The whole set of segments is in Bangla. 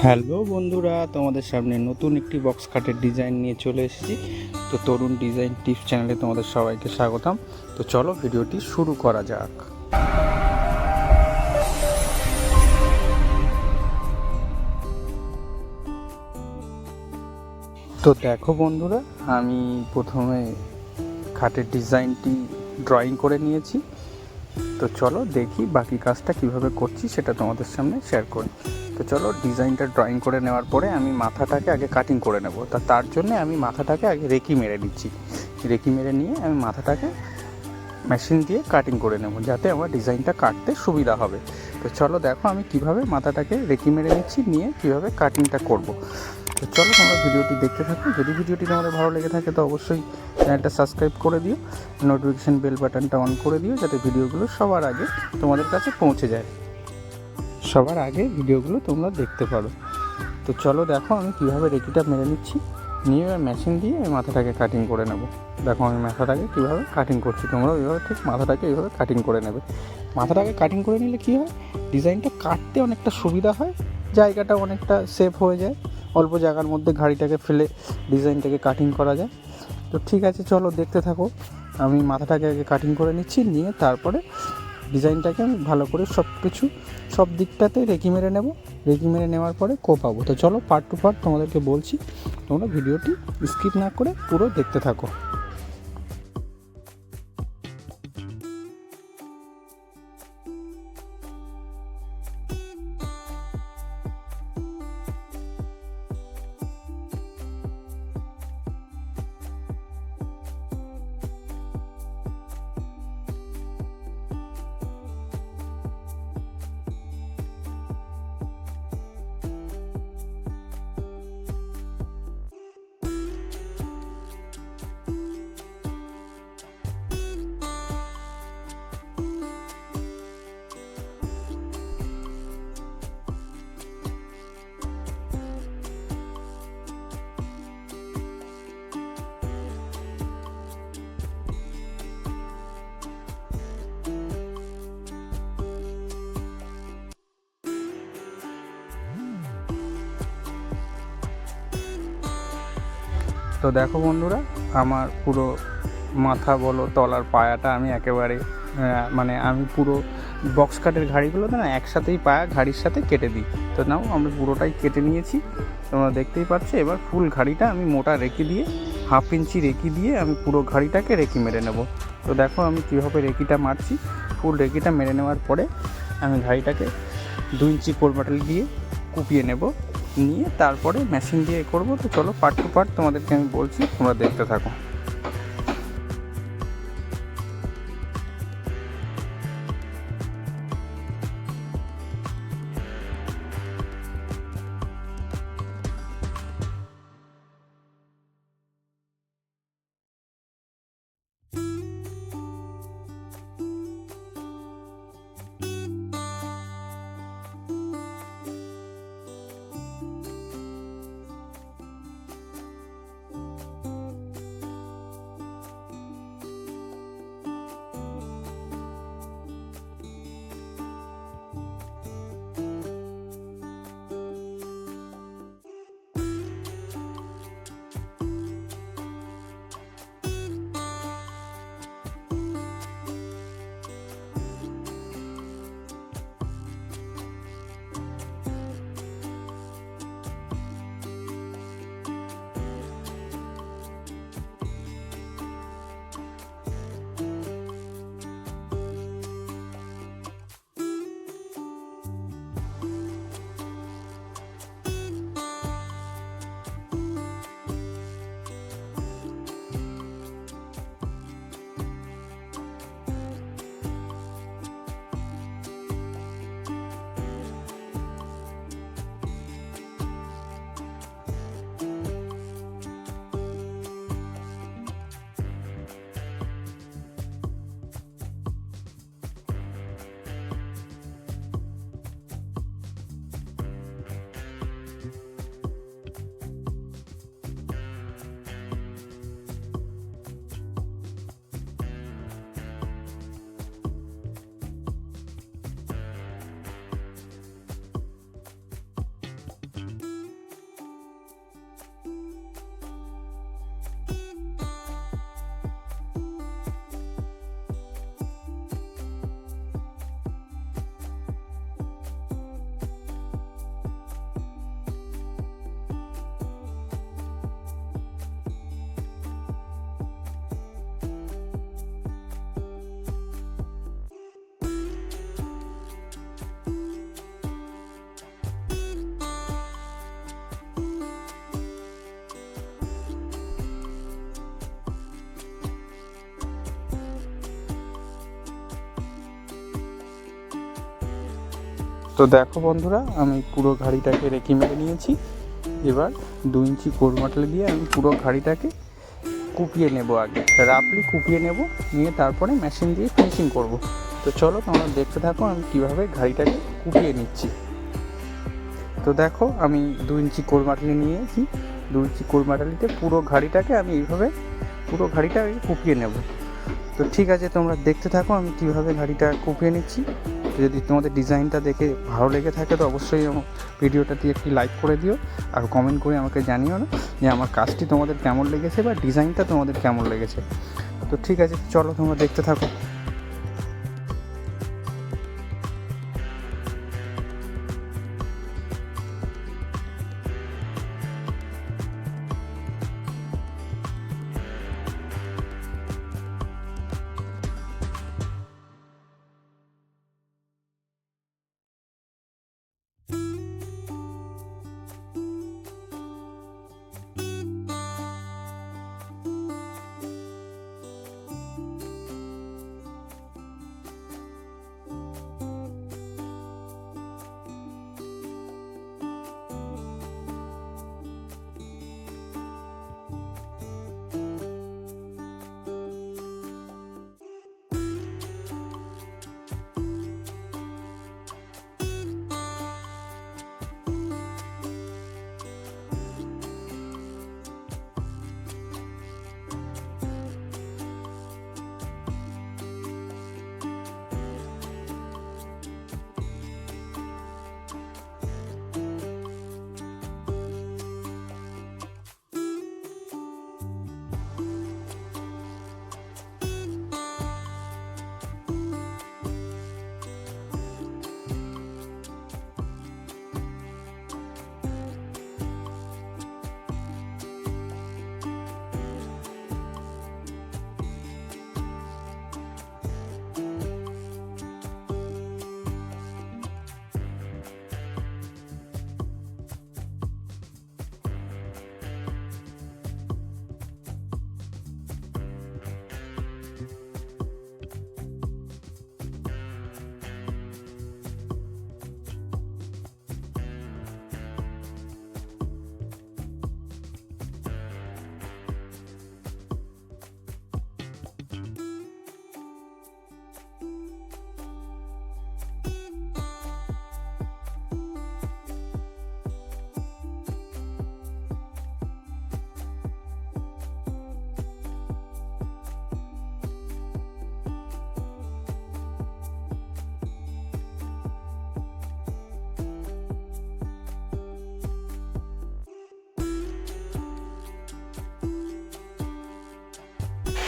হ্যালো বন্ধুরা, তোমাদের সামনে নতুন একটি বক্স কাটের ডিজাইন নিয়ে চলে এসেছি। তো তরুণ ডিজাইন টিপস চ্যানেলে তোমাদের সবাইকে স্বাগতম। তো চলো ভিডিওটি শুরু করা যাক। তো দেখো বন্ধুরা, আমি প্রথমে খাটের ডিজাইনটি ড্রয়িং করে নিয়েছি। তো চলো দেখি বাকি কাজটা কীভাবে করছি, সেটা তোমাদের সামনে শেয়ার করি। তো চলো ডিজাইনটা ড্রয়িং করে নেওয়ার পরে আমি মাথাটাকে আগে কাটিং করে নেব। তা তার জন্যে আমি মাথাটাকে আগে রেকি মেরে নিচ্ছি। রেকি মেরে নিয়ে আমি মাথাটাকে মেশিন দিয়ে কাটিং করে নেব, যাতে আমার ডিজাইনটা কাটতে সুবিধা হবে। তো চলো দেখো আমি কীভাবে মাথাটাকে রেকি মেরে নিচ্ছি, নিয়ে কীভাবে কাটিংটা করব। তো চলো তোমরা ভিডিওটি দেখতে থাকো। যদি ভিডিওটি তোমাদের ভালো লেগে থাকে, তো অবশ্যই চ্যানেলটা সাবস্ক্রাইব করে দিও। নোটিফিকেশান বেল বাটনটা অন করে দিও, যাতে ভিডিওগুলো সবার আগে তোমাদের কাছে পৌঁছে যায়। সবার আগে ভিডিওগুলো তোমরা দেখতে পারো। তো চলো দেখো আমি কীভাবে রেকিটা মেরে নিচ্ছি। নিয়ে মেশিন দিয়ে আমি মাথাটাকে কাটিং করে নেব। দেখো আমি মাথাটাকে কীভাবে কাটিং করছি। তোমরা ওইভাবে ঠিক মাথাটাকে এইভাবে কাটিং করে নেবে। মাথাটাকে কাটিং করে নিলে কী হয়? ডিজাইনটা কাটতে অনেকটা সুবিধা হয়। জায়গাটা অনেকটা সেফ হয়ে যায়। অল্প জায়গার মধ্যে গাড়িটাকে ফেলে ডিজাইনটাকে কাটিং করা যায়। তো ঠিক আছে, চলো দেখতে থাকো। আমি মাথাটাকে আগে কাটিং করে নিচ্ছি। নিয়ে তারপরে ডিজাইনটাকে আমি ভালো করে সব কিছু সব দিকটাতে রেকি মেরে নেব। রেকি মেরে নেওয়ার পরে কো পাবো। তো চলো পার্ট টু পার্ট তোমাদেরকে বলছি, তোমরা ভিডিওটি স্কিপ না করে পুরো দেখতে থাকো। তো দেখো বন্ধুরা, আমার পুরো মাথা বলো, তলার পায়াটা আমি একেবারে মানে আমি পুরো বক্স কাটের ঘাড়িগুলোতে না একসাথেই পায়া ঘাড়ির সাথে কেটে দিই। তো নাও, আমরা পুরোটাই কেটে নিয়েছি। তোমরা দেখতেই পাচ্ছ, এবার ফুল ঘাড়িটা আমি মোটা রেখে দিয়ে হাফ ইঞ্চি রেকি দিয়ে আমি পুরো ঘাড়িটাকে রেকি মেরে নেব। তো দেখো আমি কীভাবে রেকিটা মারছি। ফুল রেকিটা মেরে নেওয়ার পরে আমি ঘাড়িটাকে দু ইঞ্চি কোলবাটাল দিয়ে কুপিয়ে নেব। নিয়ে তারপরে মেশিন দিয়ে করব। তো চলো পার্ট টু পার্ট তোমাদেরকে আমি বলছি, তোমরা দেখতে থাকো। তো দেখো বন্ধুরা, আমি পুরো ঘাড়িটাকে রেকি মেরে নিয়েছি। এবার দু ইঞ্চি কোরমাটলে দিয়ে আমি পুরো ঘাড়িটাকে কুপিয়ে নেব আগে। রাফলি কুপিয়ে নেব, নিয়ে তারপরে মেশিন দিয়ে ফিনিশিং করব। তো চলো তোমরা দেখতে থাকো আমি কীভাবে ঘাড়িটাকে কুপিয়ে নিচ্ছি। তো দেখো, আমি দু ইঞ্চি কোরমাটলি নিয়েছি। দু ইঞ্চি কোরমাটালিতে পুরো ঘাড়িটাকে আমি এইভাবে পুরো ঘাড়িটা কুপিয়ে নেব। তো ঠিক আছে, তোমরা দেখতে থাকো আমি কীভাবে ঘাড়িটা কুপিয়ে নিচ্ছি। যদি তোমাদের ডিজাইনটা দেখে ভালো লেগে থাকে, তো অবশ্যই ভিডিওটা ভিডিওটাতে একটি লাইক করে দিও আর কমেন্ট করে আমাকে জানিও না যে আমার কাজটি তোমাদের কেমন লেগেছে বা ডিজাইনটা তোমাদের কেমন লেগেছে। তো ঠিক আছে, চলো তোমরা দেখতে থাকো।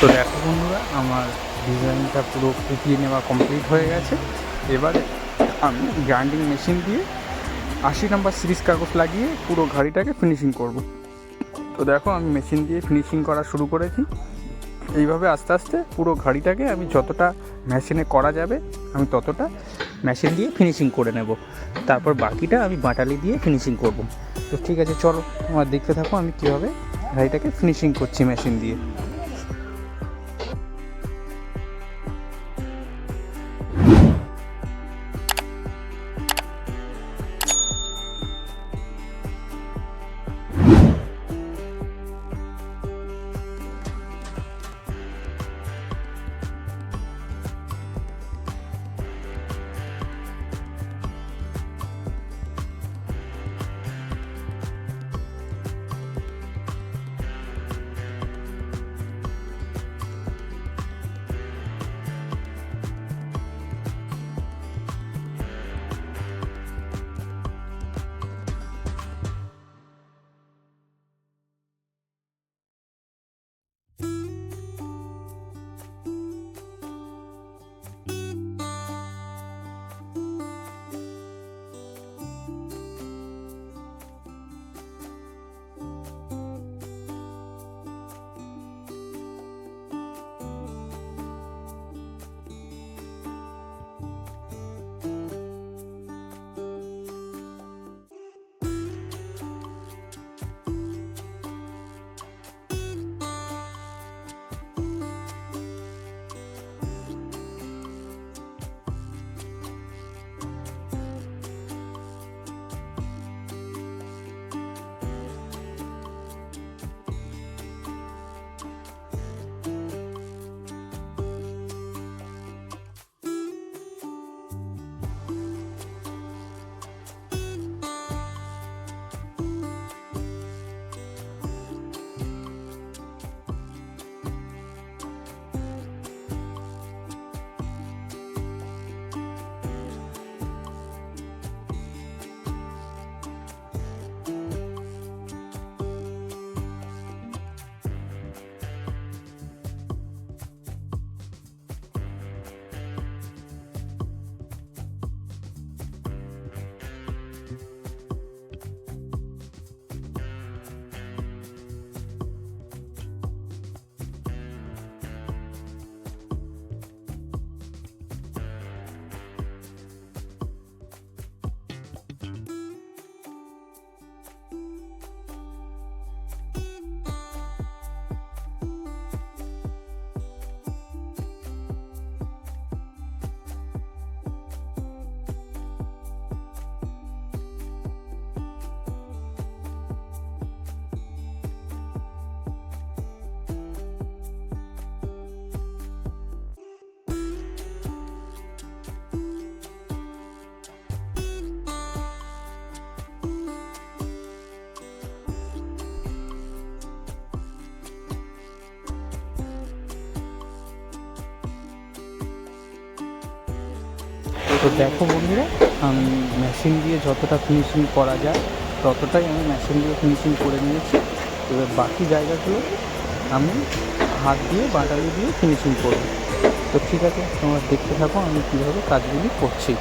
তো দেখো বন্ধুরা, আমার ডিজাইনটা পুরো কুপিয়ে নেওয়া কমপ্লিট হয়ে গেছে। এবারে আমি গ্রাইন্ডিং মেশিন দিয়ে আশি নাম্বার সিরিজ কাগজ লাগিয়ে পুরো ঘাড়িটাকে ফিনিশিং করব। তো দেখো, আমি মেশিন দিয়ে ফিনিশিং করা শুরু করেছি। এইভাবে আস্তে আস্তে পুরো ঘাড়িটাকে আমি যতটা মেশিনে করা যাবে, আমি ততটা মেশিন দিয়ে ফিনিশিং করে নেব। তারপর বাকিটা আমি বাটালি দিয়ে ফিনিশিং করব। তো ঠিক আছে, চলো আমার দেখতে থাকো আমি কীভাবে ঘাড়িটাকে ফিনিশিং করছি মেশিন দিয়ে। তো দেখো বন্ধুরা, আমি মেশিন দিয়ে যতটা ফিনিশিং করা যায়, ততটাই আমি মেশিন দিয়ে ফিনিশিং করে নিয়েছি। এবার বাকি জায়গাগুলো আমি হাত দিয়ে, বাটালি দিয়ে ফিনিশিং করব। তো ঠিক আছে, তোমরা দেখতে থাকো আমি কীভাবে কাজগুলি করছি।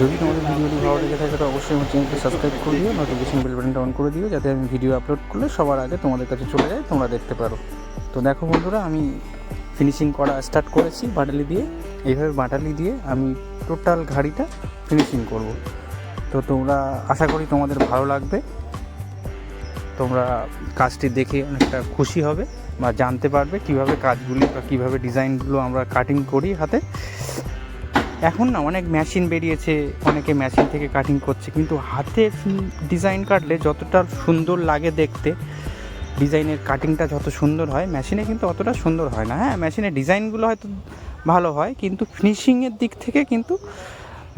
যদি তোমাদের ভিডিওটি ভালো লেগে থাকে তো অবশ্যই আমার চ্যানেলকে সাবস্ক্রাইব করে দিও নোটিফিকেশন বেল বাটনটা অন করে দিও, যাতে আমি ভিডিও আপলোড করলে সবার আগে তোমাদের কাছে চলে যায় তোমরা দেখতে পারো। তো দেখো বন্ধুরা, আমি ফিনিশিং করা স্টার্ট করেছি বাটালি দিয়ে। এইভাবে বাটালি দিয়ে আমি টোটাল ঘাড়িটা ফিনিশিং করব। তো তোমরা আশা করি তোমাদের ভালো লাগবে। তোমরা কাজটি দেখে অনেকটা খুশি হবে বা জানতে পারবে কীভাবে কাজগুলি বা কীভাবে ডিজাইনগুলো আমরা কাটিং করি হাতে। এখন না অনেক মেশিন বেরিয়েছে, অনেকে মেশিন থেকে কাটিং করছে, কিন্তু হাতে ডিজাইন কাটলে যতটা সুন্দর লাগে দেখতে ডিজাইনের কাটিংটা যত সুন্দর হয় মেশিনে কিন্তু অতটা সুন্দর হয় না। হ্যাঁ মেশিনের ডিজাইনগুলো হয়তো ভালো হয়, কিন্তু ফিনিশিংয়ের দিক থেকে কিন্তু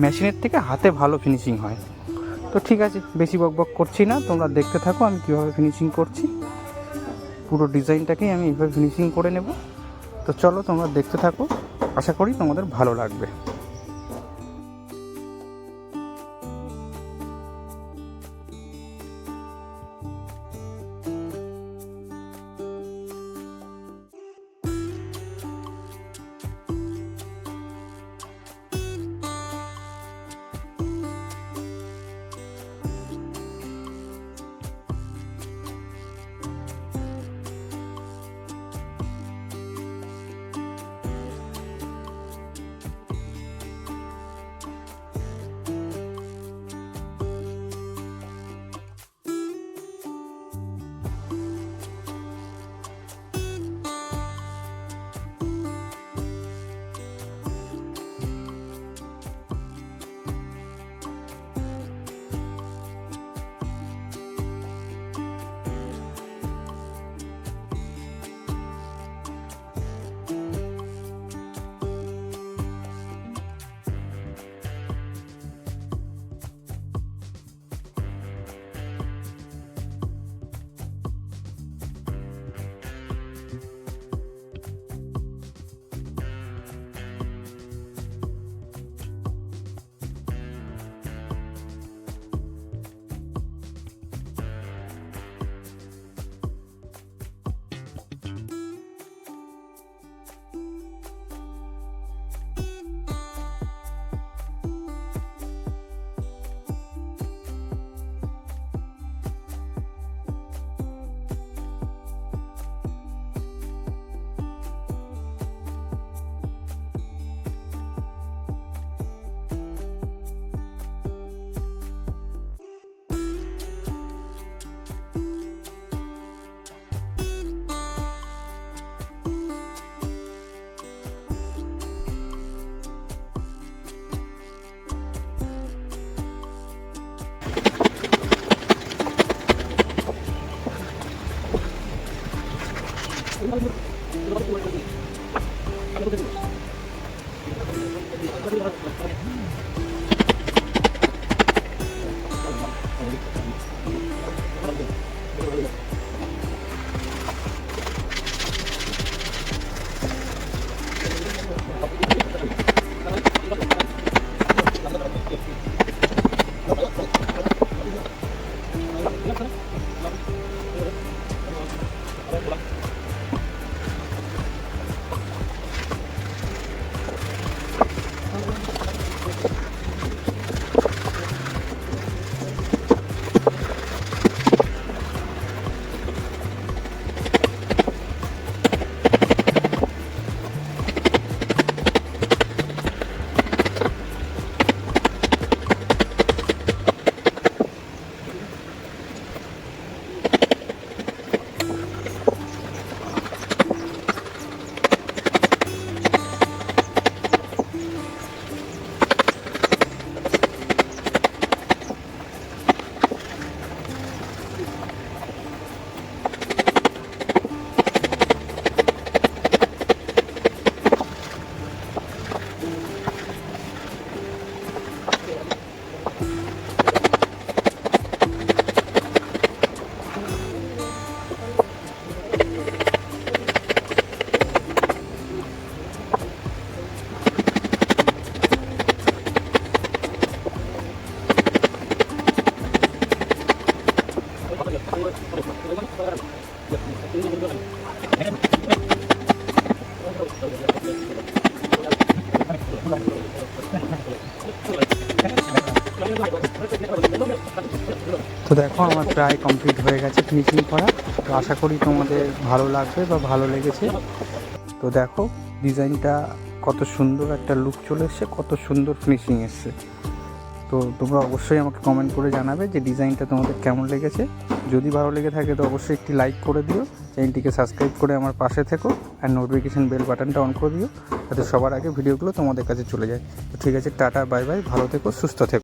মেশিনের থেকে হাতে ভালো ফিনিশিং হয়। তো ঠিক আছে, বেশি বক বক করছি না, তোমরা দেখতে থাকো আমি কীভাবে ফিনিশিং করছি। পুরো ডিজাইনটাকেই আমি এইভাবে ফিনিশিং করে নেব। তো চলো তোমরা দেখতে থাকো, আশা করি তোমাদের ভালো লাগবে। Mm-hmm. তো দেখো, আমার প্রায় কমপ্লিট হয়ে গেছে ফিনিশিং করা। তো আশা করি তোমাদের ভালো লাগবে বা ভালো লেগেছে। তো দেখো ডিজাইনটা কত সুন্দর একটা লুক চলে এসছে, কত সুন্দর ফিনিশিং এসছে। তো তোমরা অবশ্যই আমাকে কমেন্ট করে জানাবে যে ডিজাইনটা তোমাদের কেমন লেগেছে। যদি ভালো লেগে থাকে, তো অবশ্যই একটি লাইক করে দিও। চ্যানেলটিকে সাবস্ক্রাইব করে আমার পাশে থেকো আর নোটিফিকেশান বেল বাটনটা অন করে দিও, যাতে সবার আগে ভিডিওগুলো তোমাদের কাছে চলে যায়। তো ঠিক আছে, টাটা বাই বাই ভালো থেকো, সুস্থ থেকো।